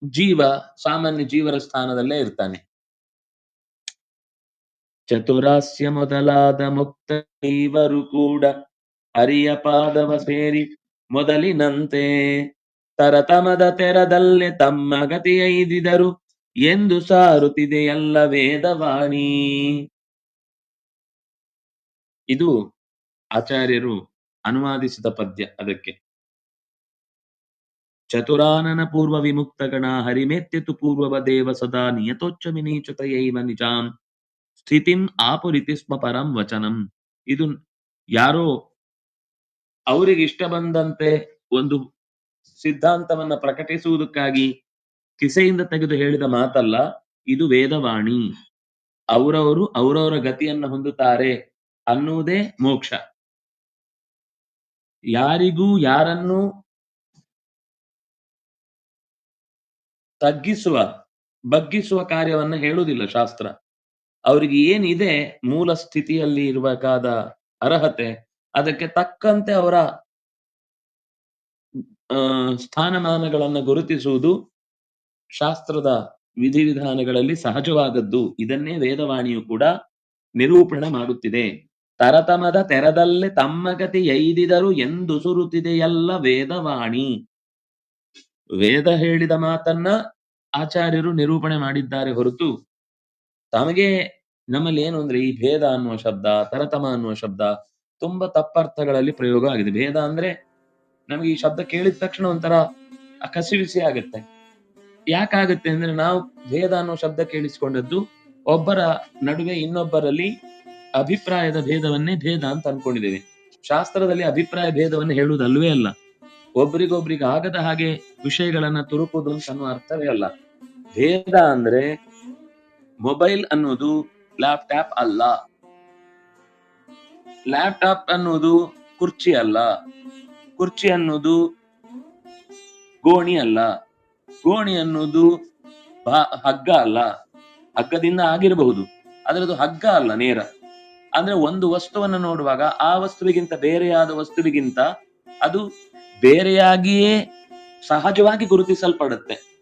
ಜೀವ, ಸಾಮಾನ್ಯ ಜೀವರ ಸ್ಥಾನದಲ್ಲೇ ಇರ್ತಾನೆ. ಚತುರಾಸ್ಯ ಮೊದಲಾದ ಮುಕ್ತ ಜೀವರು ಕೂಡ ಹರಿಯ ಪಾದವ ಸೇರಿ ಮೊದಲಿನಂತೆ ತರತಮದ ತೆರದಲ್ಲೇ ತಮ್ಮ ಗತಿಯೈದಿದರು ಎಂದು ಸಾರುತ್ತಿದೆ ವೇದವಾಣಿ. ಇದು ಆಚಾರ್ಯರು ಅನುವಾದಿಸಿದ ಪದ್ಯ ಅದಕ್ಕೆ. ಚತುರಾನನ ಪೂರ್ವ ವಿಮುಕ್ತಗಣ ಹರಿಮೆತ್ತೆತು ಪೂರ್ವವ ದೇವ ಸದಾ ನಿಯತೋಚ್ಚ ವಿನೀಚತಯೈವ ನಿಜಾಂ. ಸ್ಥಿತಿಂ ಆಪುರಿತಿ ಪರಂ ವಚನಂ. ಇದು ಯಾರೋ ಅವರಿಗೆ ಇಷ್ಟ ಬಂದಂತೆ ಒಂದು ಸಿದ್ಧಾಂತವನ್ನ ಪ್ರಕಟಿಸುವುದಕ್ಕಾಗಿ ಕಿಸೆಯಿಂದ ತೆಗೆದು ಹೇಳಿದ ಮಾತಲ್ಲ, ಇದು ವೇದವಾಣಿ. ಅವರವರು ಅವರವರ ಗತಿಯನ್ನು ಹೊಂದುತ್ತಾರೆ ಅನ್ನುವುದೇ ಮೋಕ್ಷ. ಯಾರಿಗೂ ಯಾರನ್ನು ತಗ್ಗಿಸುವ, ಬಗ್ಗಿಸುವ ಕಾರ್ಯವನ್ನ ಹೇಳುವುದಿಲ್ಲ ಶಾಸ್ತ್ರ. ಅವರಿಗೆ ಏನಿದೆ ಮೂಲ ಸ್ಥಿತಿಯಲ್ಲಿ ಇರಬೇಕಾದ ಅರ್ಹತೆ, ಅದಕ್ಕೆ ತಕ್ಕಂತೆ ಅವರ ಸ್ಥಾನಮಾನಗಳನ್ನ ಗುರುತಿಸುವುದು ಶಾಸ್ತ್ರದ ವಿಧಿವಿಧಾನಗಳಲ್ಲಿ ಸಹಜವಾದದ್ದು. ಇದನ್ನೇ ವೇದವಾಣಿಯು ಕೂಡ ನಿರೂಪಣೆ ಮಾಡುತ್ತಿದೆ. ತರತಮದ ತೆರದಲ್ಲೇ ತಮ್ಮ ಗತಿ ಎಯ್ದಿದರು ಎಂದು ಸುರುತ್ತಿದೆಯಲ್ಲ ವೇದವಾಣಿ. ವೇದ ಹೇಳಿದ ಮಾತನ್ನ ಆಚಾರ್ಯರು ನಿರೂಪಣೆ ಮಾಡಿದ್ದಾರೆ ಹೊರತು ತಮಗೆ ನಮ್ಮಲ್ಲಿ ಏನು ಅಂದ್ರೆ ಈ ಭೇದ ಅನ್ನುವ ಶಬ್ದ, ತರತಮ ಅನ್ನುವ ಶಬ್ದ ತುಂಬಾ ತಪ್ಪರ್ಥಗಳಲ್ಲಿ ಪ್ರಯೋಗ ಆಗಿದೆ. ಭೇದ ಅಂದ್ರೆ ನಮಗೆ ಈ ಶಬ್ದ ಕೇಳಿದ ತಕ್ಷಣ ಒಂಥರ ಕಸಿವಿಸಿ ಆಗುತ್ತೆ. ಯಾಕಾಗುತ್ತೆ ಅಂದ್ರೆ ನಾವು ಭೇದ ಅನ್ನೋ ಶಬ್ದ ಕೇಳಿಸಿಕೊಂಡದ್ದು ಒಬ್ಬರ ನಡುವೆ ಇನ್ನೊಬ್ಬರಲ್ಲಿ ಅಭಿಪ್ರಾಯದ ಭೇದವನ್ನೇ ಭೇದ ಅಂತ ಅನ್ಕೊಂಡಿದ್ದೇವೆ. ಶಾಸ್ತ್ರದಲ್ಲಿ ಅಭಿಪ್ರಾಯ ಭೇದವನ್ನು ಹೇಳುವುದಲ್ವೇ ಅಲ್ಲ. ಒಬ್ರಿಗೊಬ್ರಿಗೆ ಆಗದ ಹಾಗೆ ವಿಷಯಗಳನ್ನ ತುರುಕುವುದು ಅಂತ ಅನ್ನೋ ಅರ್ಥವೇ ಅಲ್ಲ. ಭೇದ ಅಂದ್ರೆ ಮೊಬೈಲ್ ಅನ್ನೋದು ಲ್ಯಾಪ್ಟಾಪ್ ಅಲ್ಲ. ಲ್ಯಾಪ್ಟಾಪ್ ಅನ್ನೋದು ಕುರ್ಚಿ ಅಲ್ಲ. ಕುರ್ಚಿ ಅನ್ನೋದು ಗೋಣಿ ಅಲ್ಲ. ಗೋಣಿ ಅನ್ನೋದು ಹಗ್ಗ ಅಲ್ಲ. ಹಗ್ಗದಿಂದ ಆಗಿರಬಹುದು. ಆದ್ರೆ ಅದು ಹಗ್ಗ ಅಲ್ಲ ನೇರ. ಅಂದ್ರೆ ಒಂದು ವಸ್ತುವನ್ನು ನೋಡುವಾಗ ಆ ವಸ್ತುವಿಗಿಂತ ಬೇರೆಯಾದ ವಸ್ತುವಿಗಿಂತ ಅದು ಬೇರೆಯಾಗಿಯೇ ಸಹಜವಾಗಿ ಗುರುತಿಸಲ್ಪಡುತ್ತೆ.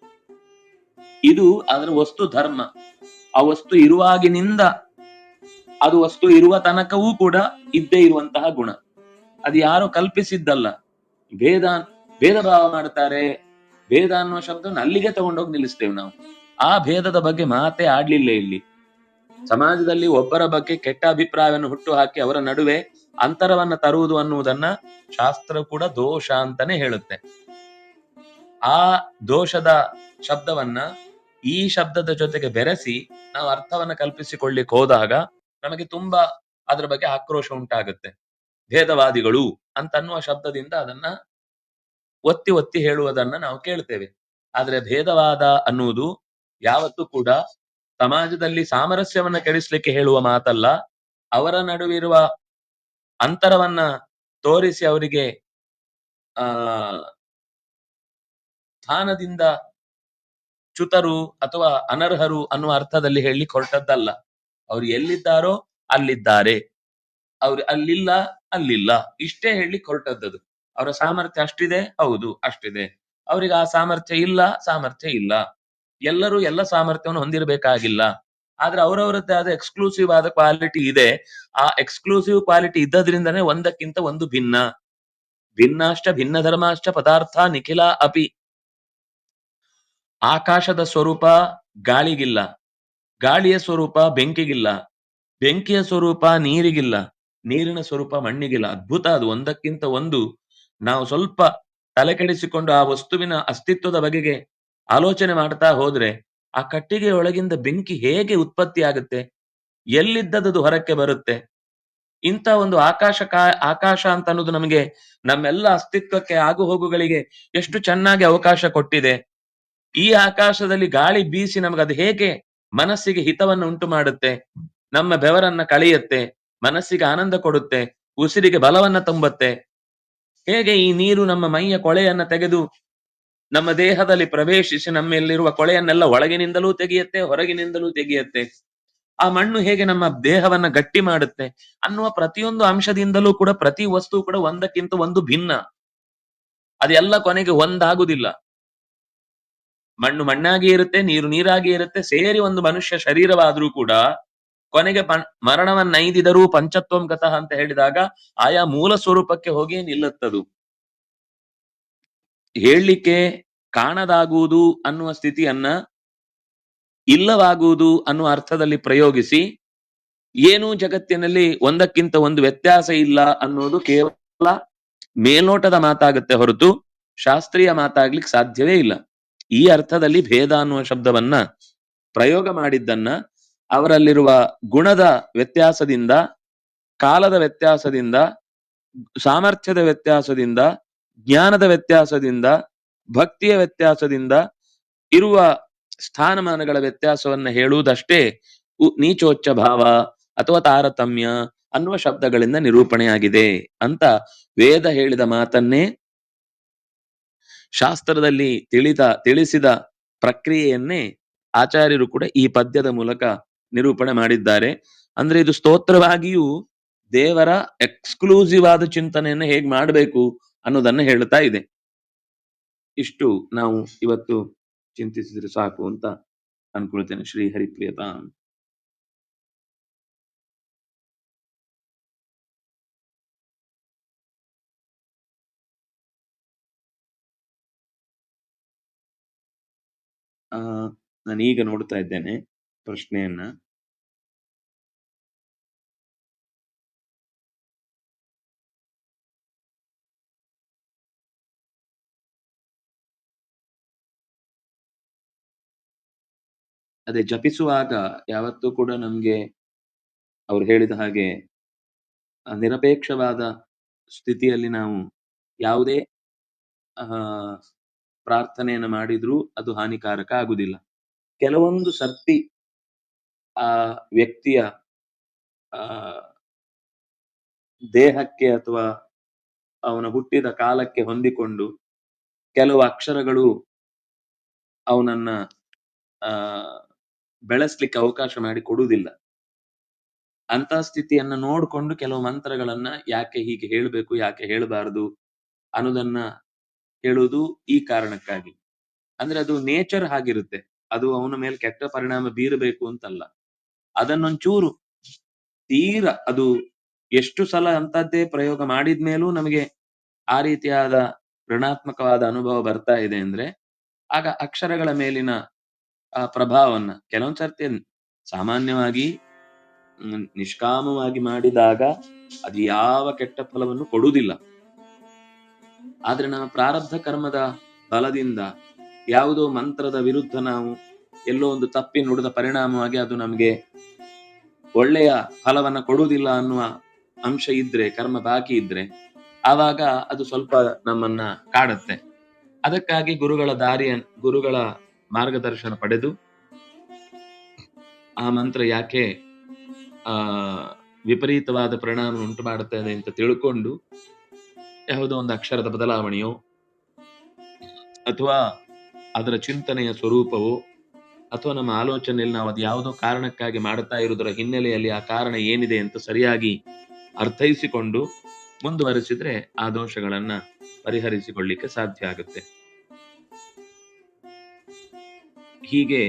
ಇದು ಅದರ ವಸ್ತು ಧರ್ಮ. ಆ ವಸ್ತು ಇರುವಾಗಿನಿಂದ ಅದು ವಸ್ತು ಇರುವ ತನಕವೂ ಕೂಡ ಇದ್ದೇ ಇರುವಂತಹ ಗುಣ. ಅದು ಯಾರು ಕಲ್ಪಿಸಿದ್ದಲ್ಲ. ಭೇದ ಭೇದ ಭಾವ ಮಾಡ್ತಾರೆ. ಭೇದ ಅನ್ನುವ ಶಬ್ದವನ್ನು ಅಲ್ಲಿಗೆ ತಗೊಂಡೋಗಿ ನಿಲ್ಲಿಸ್ತೇವೆ ನಾವು. ಆ ಭೇದದ ಬಗ್ಗೆ ಮಾತೇ ಆಡ್ಲಿಲ್ಲ ಇಲ್ಲಿ. ಸಮಾಜದಲ್ಲಿ ಒಬ್ಬರ ಬಗ್ಗೆ ಕೆಟ್ಟ ಅಭಿಪ್ರಾಯವನ್ನು ಹುಟ್ಟು ಹಾಕಿ ಅವರ ನಡುವೆ ಅಂತರವನ್ನ ತರುವುದು ಅನ್ನುವುದನ್ನ ಶಾಸ್ತ್ರ ಕೂಡ ದೋಷ ಅಂತಾನೆ ಹೇಳುತ್ತೆ. ಆ ದೋಷದ ಶಬ್ದವನ್ನ ಈ ಶಬ್ದದ ಜೊತೆಗೆ ಬೆರೆಸಿ ನಾವು ಅರ್ಥವನ್ನ ಕಲ್ಪಿಸಿಕೊಳ್ಳಿಕ್ ಹೋದಾಗ ನಮಗೆ ತುಂಬಾ ಅದರ ಬಗ್ಗೆ ಆಕ್ರೋಶ ಉಂಟಾಗುತ್ತೆ. ಭೇದವಾದಿಗಳು ಅಂತ ಅನ್ನುವ ಶಬ್ದದಿಂದ ಅದನ್ನ ಒತ್ತಿ ಒತ್ತಿ ಹೇಳುವುದನ್ನ ನಾವು ಕೇಳ್ತೇವೆ. ಆದ್ರೆ ಭೇದವಾದ ಅನ್ನುವುದು ಯಾವತ್ತೂ ಕೂಡ ಸಮಾಜದಲ್ಲಿ ಸಾಮರಸ್ಯವನ್ನ ಕೆಡಿಸ್ಲಿಕ್ಕೆ ಹೇಳುವ ಮಾತಲ್ಲ, ಅವರ ನಡುವಿರುವ ಅಂತರವನ್ನ ತೋರಿಸಿ ಅವರಿಗೆ, ಆ ಸ್ಥಾನದಿಂದ ಚ್ಯುತರು ಅಥವಾ ಅನರ್ಹರು ಅನ್ನುವ ಅರ್ಥದಲ್ಲಿ ಹೇಳಿ ಹೊರಟದ್ದಲ್ಲ ಅವ್ರು ಎಲ್ಲಿದ್ದಾರೋ ಅಲ್ಲಿದ್ದಾರೆ. ಅವ್ರು ಅಲ್ಲಿಲ್ಲ ಅಲ್ಲಿಲ್ಲ. ಇಷ್ಟೇ ಹೇಳಿ ಹೊರಟದ್ದದು ಅವರ ಸಾಮರ್ಥ್ಯ ಅಷ್ಟಿದೆ? ಹೌದು, ಅಷ್ಟಿದೆ. ಅವ್ರಿಗೆ ಆ ಸಾಮರ್ಥ್ಯ ಇಲ್ಲ ಸಾಮರ್ಥ್ಯ ಇಲ್ಲ. ಎಲ್ಲರೂ ಎಲ್ಲ ಸಾಮರ್ಥ್ಯವನ್ನು ಹೊಂದಿರಬೇಕಾಗಿಲ್ಲ. ಆದ್ರೆ ಅವರವರದ್ದೇ ಆದ ಎಕ್ಸ್ಕ್ಲೂಸಿವ್ ಆದ ಕ್ವಾಲಿಟಿ ಇದೆ. ಆ ಎಕ್ಸ್ಕ್ಲೂಸಿವ್ ಕ್ವಾಲಿಟಿ ಇದ್ದದ್ರಿಂದನೇ ಒಂದಕ್ಕಿಂತ ಒಂದು ಭಿನ್ನ. ಭಿನ್ನಾಷ್ಟ ಭಿನ್ನ ಧರ್ಮಾಷ್ಟ ಪದಾರ್ಥ ನಿಖಿಲ ಅಪಿ. ಆಕಾಶದ ಸ್ವರೂಪ ಗಾಳಿಗಿಲ್ಲ. ಗಾಳಿಯ ಸ್ವರೂಪ ಬೆಂಕಿಗಿಲ್ಲ. ಬೆಂಕಿಯ ಸ್ವರೂಪ ನೀರಿಗಿಲ್ಲ. ನೀರಿನ ಸ್ವರೂಪ ಮಣ್ಣಿಗಿಲ್ಲ. ಅದ್ಭುತ, ಅದು ಒಂದಕ್ಕಿಂತ ಒಂದು. ನಾವು ಸ್ವಲ್ಪ ತಲೆಕೆಡಿಸಿಕೊಂಡು ಆ ವಸ್ತುವಿನ ಅಸ್ತಿತ್ವದ ಬಗೆಗೆ ಆಲೋಚನೆ ಮಾಡ್ತಾ ಹೋದ್ರೆ ಆ ಕಟ್ಟಿಗೆಯೊಳಗಿಂದ ಬೆಂಕಿ ಹೇಗೆ ಉತ್ಪತ್ತಿ ಆಗುತ್ತೆ ಎಲ್ಲಿದ್ದದ್ದು ಹೊರಕ್ಕೆ ಬರುತ್ತೆ? ಇಂಥ ಒಂದು ಆಕಾಶ ಕಾ, ಆಕಾಶ ಅಂತ ಅನ್ನೋದು ನಮಗೆ ನಮ್ಮೆಲ್ಲ ಅಸ್ತಿತ್ವಕ್ಕೆ ಆಗು ಹೋಗುಗಳಿಗೆ ಎಷ್ಟು ಚೆನ್ನಾಗಿ ಅವಕಾಶ ಕೊಟ್ಟಿದೆ. ಈ ಆಕಾಶದಲ್ಲಿ ಗಾಳಿ ಬೀಸಿ ನಮಗೆ ಅದು ಹೇಗೆ ಮನಸ್ಸಿಗೆ ಹಿತವನ್ನು ಉಂಟು ಮಾಡುತ್ತೆ? ನಮ್ಮ ಬೆವರನ್ನ ಕಳೆಯುತ್ತೆ, ಮನಸ್ಸಿಗೆ ಆನಂದ ಕೊಡುತ್ತೆ, ಉಸಿರಿಗೆ ಬಲವನ್ನ ತುಂಬುತ್ತೆ. ಹೇಗೆ ಈ ನೀರು ನಮ್ಮ ಮೈಯ ಕೊಳೆಯನ್ನ ತೆಗೆದು ನಮ್ಮ ದೇಹದಲ್ಲಿ ಪ್ರವೇಶಿಸಿ ನಮ್ಮಲ್ಲಿರುವ ಕೊಳೆಯನ್ನೆಲ್ಲ ಒಳಗಿನಿಂದಲೂ ತೆಗೆಯುತ್ತೆ, ಹೊರಗಿನಿಂದಲೂ ತೆಗೆಯುತ್ತೆ. ಆ ಮಣ್ಣು ಹೇಗೆ ನಮ್ಮ ದೇಹವನ್ನ ಗಟ್ಟಿ ಮಾಡುತ್ತೆ ಅನ್ನುವ ಪ್ರತಿಯೊಂದು ಅಂಶದಿಂದಲೂ ಕೂಡ ಪ್ರತಿ ವಸ್ತು ಕೂಡ ಒಂದಕ್ಕಿಂತ ಒಂದು ಭಿನ್ನ. ಅದೆಲ್ಲ ಕೊನೆಗೆ ಒಂದಾಗುದಿಲ್ಲ. ಮಣ್ಣು ಮಣ್ಣಾಗಿ ಇರುತ್ತೆ, ನೀರು ನೀರಾಗಿ ಇರುತ್ತೆ, ಸೇರಿ ಒಂದು ಮನುಷ್ಯ ಶರೀರವಾದ್ರೂ ಕೂಡ ಕೊನೆಗೆ ಮರಣವನ್ನ ಮರಣವನ್ನೈದಿದರೂ ಪಂಚತ್ವಂ ಕಥ ಅಂತ ಹೇಳಿದಾಗ ಆಯಾ ಮೂಲ ಸ್ವರೂಪಕ್ಕೆ ಹೋಗಿ ನಿಲ್ಲುತ್ತದು. ಹೇಳಲಿಕ್ಕೆ ಕಾಣದಾಗುವುದು ಅನ್ನುವ ಸ್ಥಿತಿಯನ್ನ ಇಲ್ಲವಾಗುವುದು ಅನ್ನುವ ಅರ್ಥದಲ್ಲಿ ಪ್ರಯೋಗಿಸಿ ಏನು ಜಗತ್ತಿನಲ್ಲಿ ಒಂದಕ್ಕಿಂತ ಒಂದು ವ್ಯತ್ಯಾಸ ಇಲ್ಲ ಅನ್ನೋದು ಕೇವಲ ಮೇಲ್ನೋಟದ ಮಾತಾಗುತ್ತೆ ಹೊರತು ಶಾಸ್ತ್ರೀಯ ಮಾತಾಗ್ಲಿಕ್ಕೆ ಸಾಧ್ಯವೇ ಇಲ್ಲ. ಈ ಅರ್ಥದಲ್ಲಿ ಭೇದ ಅನ್ನುವ ಶಬ್ದವನ್ನ ಪ್ರಯೋಗ ಮಾಡಿದ್ದನ್ನ ಅವರಲ್ಲಿರುವ ಗುಣದ ವ್ಯತ್ಯಾಸದಿಂದ, ಕಾಲದ ವ್ಯತ್ಯಾಸದಿಂದ, ಸಾಮರ್ಥ್ಯದ ವ್ಯತ್ಯಾಸದಿಂದ ಜ್ಞಾನದ ವ್ಯತ್ಯಾಸದಿಂದ, ಭಕ್ತಿಯ ವ್ಯತ್ಯಾಸದಿಂದ ಇರುವ ಸ್ಥಾನಮಾನಗಳ ವ್ಯತ್ಯಾಸವನ್ನ ಹೇಳುವುದಷ್ಟೇ ನೀಚೋಚ್ಚ ಭಾವ ಅಥವಾ ತಾರತಮ್ಯ ಅನ್ನುವ ಶಬ್ದಗಳಿಂದ ನಿರೂಪಣೆಯಾಗಿದೆ ಅಂತ ವೇದ ಹೇಳಿದ ಮಾತನ್ನೇ ಶಾಸ್ತ್ರದಲ್ಲಿ ತಿಳಿದ, ತಿಳಿಸಿದ ಪ್ರಕ್ರಿಯೆಯನ್ನೇ ಆಚಾರ್ಯರು ಕೂಡ ಈ ಪದ್ಯದ ಮೂಲಕ ನಿರೂಪಣೆ ಮಾಡಿದ್ದಾರೆ. ಅಂದ್ರೆ ಇದು ಸ್ತೋತ್ರವಾಗಿಯೂ ದೇವರ ಎಕ್ಸ್ಕ್ಲೂಸಿವ್ ಆದ ಚಿಂತನೆಯನ್ನ ಹೇಗ್ ಮಾಡಬೇಕು? ಅನ್ನೋದನ್ನ ಹೇಳ್ತಾ ಇದೆ. ಇಷ್ಟು ನಾವು ಇವತ್ತು ಚಿಂತಿಸಿದ್ರೆ ಸಾಕು ಅಂತ ಅನ್ಕೊಳ್ತೇನೆ. ಶ್ರೀ ಹರಿಪ್ರಿಯತಾ. ನಾನೀಗ ನೋಡ್ತಾ ಇದ್ದೇನೆ ಪ್ರಶ್ನೆಯನ್ನ. ಅದೇ ಜಪಿಸುವಾಗ ಯಾವತ್ತೂ ಕೂಡ ನಮ್ಗೆ ಅವ್ರು ಹೇಳಿದ ಹಾಗೆ ನಿರಪೇಕ್ಷವಾದ ಸ್ಥಿತಿಯಲ್ಲಿ ನಾವು ಯಾವುದೇ, ಆ, ಪ್ರಾರ್ಥನೆಯನ್ನು ಮಾಡಿದ್ರೂ ಅದು ಹಾನಿಕಾರಕ ಆಗುದಿಲ್ಲ. ಕೆಲವೊಂದು ಸರ್ತಿ ಆ ವ್ಯಕ್ತಿಯ, ಆ, ದೇಹಕ್ಕೆ ಅಥವಾ ಅವನ ಹುಟ್ಟಿದ ಕಾಲಕ್ಕೆ ಹೊಂದಿಕೊಂಡು ಕೆಲವು ಅಕ್ಷರಗಳು ಅವನನ್ನ, ಆ ಬೆಳೆಸ್ಲಿಕ್ಕೆ ಅವಕಾಶ ಮಾಡಿ ಕೊಡುವುದಿಲ್ಲ. ಅಂತ ಸ್ಥಿತಿಯನ್ನ ನೋಡ್ಕೊಂಡು ಕೆಲವು ಮಂತ್ರಗಳನ್ನ ಯಾಕೆ ಹೀಗೆ ಹೇಳಬೇಕು, ಯಾಕೆ ಹೇಳಬಾರದು ಅನ್ನೋದನ್ನ ಹೇಳುವುದು ಈ ಕಾರಣಕ್ಕಾಗಿ. ಅಂದ್ರೆ ಅದು ನೇಚರ್ ಆಗಿರುತ್ತೆ ಅದು ಅವನ ಮೇಲೆ ಕೆಟ್ಟ ಪರಿಣಾಮ ಬೀರಬೇಕು ಅಂತಲ್ಲ. ಅದನ್ನೊಂಚೂರು ತೀರ ಅದು ಎಷ್ಟು ಸಲ ಅಂತದ್ದೇ ಪ್ರಯೋಗ ಮಾಡಿದ್ಮೇಲೂ ನಮಗೆ ಆ ರೀತಿಯಾದ ಋಣಾತ್ಮಕವಾದ ಅನುಭವ ಬರ್ತಾ ಇದೆ ಅಂದ್ರೆ, ಆಗ ಅಕ್ಷರಗಳ ಮೇಲಿನ ಆ ಪ್ರಭಾವವನ್ನ. ಕೆಲವೊಂದ್ ಸರ್ತಿ ಸಾಮಾನ್ಯವಾಗಿ ನಿಷ್ಕಾಮವಾಗಿ ಮಾಡಿದಾಗ ಅದು ಯಾವ ಕೆಟ್ಟ ಫಲವನ್ನು ಕೊಡುವುದಿಲ್ಲ. ಆದ್ರೆ ನಮ್ಮ ಪ್ರಾರಬ್ಧ ಕರ್ಮದ ಬಲದಿಂದ ಯಾವುದೋ ಮಂತ್ರದ ವಿರುದ್ಧ ನಾವು ಎಲ್ಲೋ ಒಂದು ತಪ್ಪಿ ನುಡಿದ ಪರಿಣಾಮವಾಗಿ ಅದು ನಮಗೆ ಒಳ್ಳೆಯ ಫಲವನ್ನ ಕೊಡುವುದಿಲ್ಲ ಅನ್ನುವ ಅಂಶ ಇದ್ರೆ, ಕರ್ಮ ಬಾಕಿ ಇದ್ರೆ, ಆವಾಗ ಅದು ಸ್ವಲ್ಪ ನಮ್ಮನ್ನ ಕಾಡುತ್ತೆ. ಅದಕ್ಕಾಗಿ ಗುರುಗಳ ದಾರಿಯ ಗುರುಗಳ ಮಾರ್ಗದರ್ಶನ ಪಡೆದು ಆ ಮಂತ್ರ ಯಾಕೆ, ಆ, ವಿಪರೀತವಾದ ಪರಿಣಾಮ ಉಂಟು ಮಾಡುತ್ತದೆ ಅಂತ ತಿಳ್ಕೊಂಡು ಯಾವುದೋ ಒಂದು ಅಕ್ಷರದ ಬದಲಾವಣೆಯೋ ಅಥವಾ ಅದರ ಚಿಂತನೆಯ ಸ್ವರೂಪವೋ ಅಥವಾ ನಮ್ಮ ಆಲೋಚನೆಯಲ್ಲಿ ನಾವು ಅದು ಯಾವುದೋ ಕಾರಣಕ್ಕಾಗಿ ಮಾಡುತ್ತಾ ಇರುವುದರ ಹಿನ್ನೆಲೆಯಲ್ಲಿ ಆ ಕಾರಣ ಏನಿದೆ ಅಂತ ಸರಿಯಾಗಿ ಅರ್ಥೈಸಿಕೊಂಡು ಮುಂದುವರಿಸಿದ್ರೆ ಆ ದೋಷಗಳನ್ನ ಪರಿಹರಿಸಿಕೊಳ್ಳಿಕ್ಕೆ ಸಾಧ್ಯ ಆಗುತ್ತೆ. ಹೀಗೆ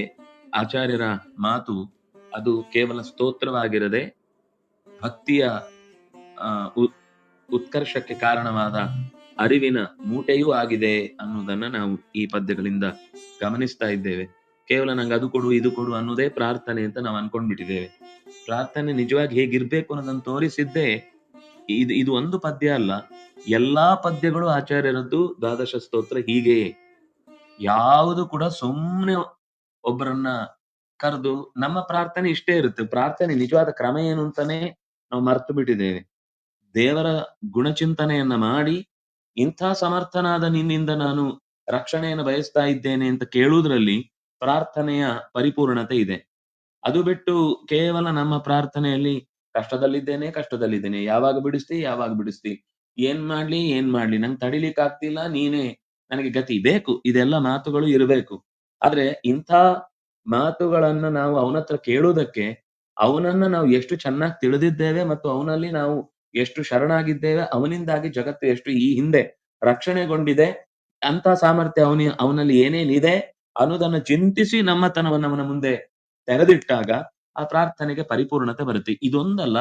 ಆಚಾರ್ಯರ ಮಾತು ಅದು ಕೇವಲ ಸ್ತೋತ್ರವಾಗಿರದೆ ಭಕ್ತಿಯ ಉತ್ಕರ್ಷಕ್ಕೆ ಕಾರಣವಾದ ಅರಿವಿನ ಮೂಟೆಯೂ ಆಗಿದೆ ಅನ್ನೋದನ್ನ ನಾವು ಈ ಪದ್ಯಗಳಿಂದ ಗಮನಿಸ್ತಾ ಇದ್ದೇವೆ. ಕೇವಲ ನಂಗೆ ಅದು ಕೊಡು, ಇದು ಕೊಡು ಅನ್ನೋದೇ ಪ್ರಾರ್ಥನೆ ಅಂತ ನಾವು ಅನ್ಕೊಂಡ್ಬಿಟ್ಟಿದ್ದೇವೆ. ಪ್ರಾರ್ಥನೆ ನಿಜವಾಗಿ ಹೇಗಿರ್ಬೇಕು ಅನ್ನೋದನ್ನು ತೋರಿಸಿದ್ದೇ ಇದು ಇದು ಒಂದು ಪದ್ಯ ಅಲ್ಲ. ಎಲ್ಲಾ ಪದ್ಯಗಳು ಆಚಾರ್ಯರದ್ದು ದ್ವಾದಶ ಸ್ತೋತ್ರ ಹೀಗೆಯೇ. ಯಾವುದು ಕೂಡ ಸುಮ್ಮನೆ ಒಬ್ಬರನ್ನ ಕರೆದು ನಮ್ಮ ಪ್ರಾರ್ಥನೆ ಇಷ್ಟೇ ಇರುತ್ತೆ. ಪ್ರಾರ್ಥನೆ ನಿಜವಾದ ಕ್ರಮ ಏನು ಅಂತಾನೆ ನಾವು ಮರ್ತು ಬಿಟ್ಟಿದ್ದೇವೆ. ದೇವರ ಗುಣಚಿಂತನೆಯನ್ನ ಮಾಡಿ ಇಂಥ ಸಮರ್ಥನಾದ ನಿನ್ನಿಂದ ನಾನು ರಕ್ಷಣೆಯನ್ನು ಬಯಸ್ತಾ ಇದ್ದೇನೆ ಅಂತ ಕೇಳುವುದರಲ್ಲಿ ಪ್ರಾರ್ಥನೆಯ ಪರಿಪೂರ್ಣತೆ ಇದೆ. ಅದು ಬಿಟ್ಟು ಕೇವಲ ನಮ್ಮ ಪ್ರಾರ್ಥನೆಯಲ್ಲಿ ಕಷ್ಟದಲ್ಲಿದ್ದೇನೆ ಕಷ್ಟದಲ್ಲಿದ್ದೇನೆ. ಯಾವಾಗ ಬಿಡಿಸ್ತಿ ಯಾವಾಗ ಬಿಡಿಸ್ತಿ. ಏನ್ ಮಾಡ್ಲಿ ಏನ್ ಮಾಡ್ಲಿ. ನಂಗೆ ತಡಿಲಿಕ್ಕೆ ಆಗ್ತಿಲ್ಲ ನೀನೇ ನನಗೆ ಗತಿ ಬೇಕು. ಇದೆಲ್ಲ ಮಾತುಗಳು ಇರಬೇಕು. ಆದ್ರೆ ಇಂಥ ಮಾತುಗಳನ್ನ ನಾವು ಅವನ ಹತ್ರ ಕೇಳುವುದಕ್ಕೆ ಅವನನ್ನ ನಾವು ಎಷ್ಟು ಚೆನ್ನಾಗಿ ತಿಳಿದಿದ್ದೇವೆ ಮತ್ತು ಅವನಲ್ಲಿ ನಾವು ಎಷ್ಟು ಶರಣಾಗಿದ್ದೇವೆ, ಅವನಿಂದಾಗಿ ಜಗತ್ತು ಎಷ್ಟು ಈ ಹಿಂದೆ ರಕ್ಷಣೆಗೊಂಡಿದೆ ಅಂತ ಸಾಮರ್ಥ್ಯ ಅವನಿ, ಅವನಲ್ಲಿ ಏನೇನಿದೆ ಅನ್ನೋದನ್ನ ಚಿಂತಿಸಿ ನಮ್ಮತನವನ್ನು ಅವನ ಮುಂದೆ ತೆರೆದಿಟ್ಟಾಗ ಆ ಪ್ರಾರ್ಥನೆಗೆ ಪರಿಪೂರ್ಣತೆ ಬರುತ್ತೆ. ಇದೊಂದಲ್ಲ,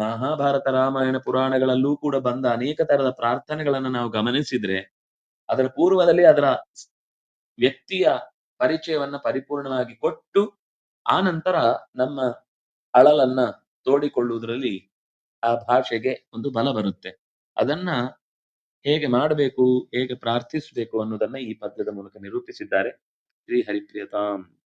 ಮಹಾಭಾರತ ರಾಮಾಯಣ ಪುರಾಣಗಳಲ್ಲೂ ಕೂಡ ಬಂದ ಅನೇಕ ತರದ ಪ್ರಾರ್ಥನೆಗಳನ್ನ ನಾವು ಗಮನಿಸಿದ್ರೆ, ಅದರ ಪೂರ್ವದಲ್ಲಿ ಅದರ ವ್ಯಕ್ತಿಯ ಪರಿಚಯವನ್ನ ಪರಿಪೂರ್ಣವಾಗಿ ಕೊಟ್ಟು, ಆ ನಂತರ ನಮ್ಮ ಅಳಲನ್ನ ತೋಡಿಕೊಳ್ಳುವುದರಲ್ಲಿ ಆ ಭಾಷೆಗೆ ಒಂದು ಬಲ ಬರುತ್ತೆ. ಅದನ್ನ ಹೇಗೆ ಮಾಡಬೇಕು, ಹೇಗೆ ಪ್ರಾರ್ಥಿಸಬೇಕು ಅನ್ನೋದನ್ನ ಈ ಪದ್ಯದ ಮೂಲಕ ನಿರೂಪಿಸಿದ್ದಾರೆ. ಶ್ರೀ ಹರಿಪ್ರಿಯತಾಂ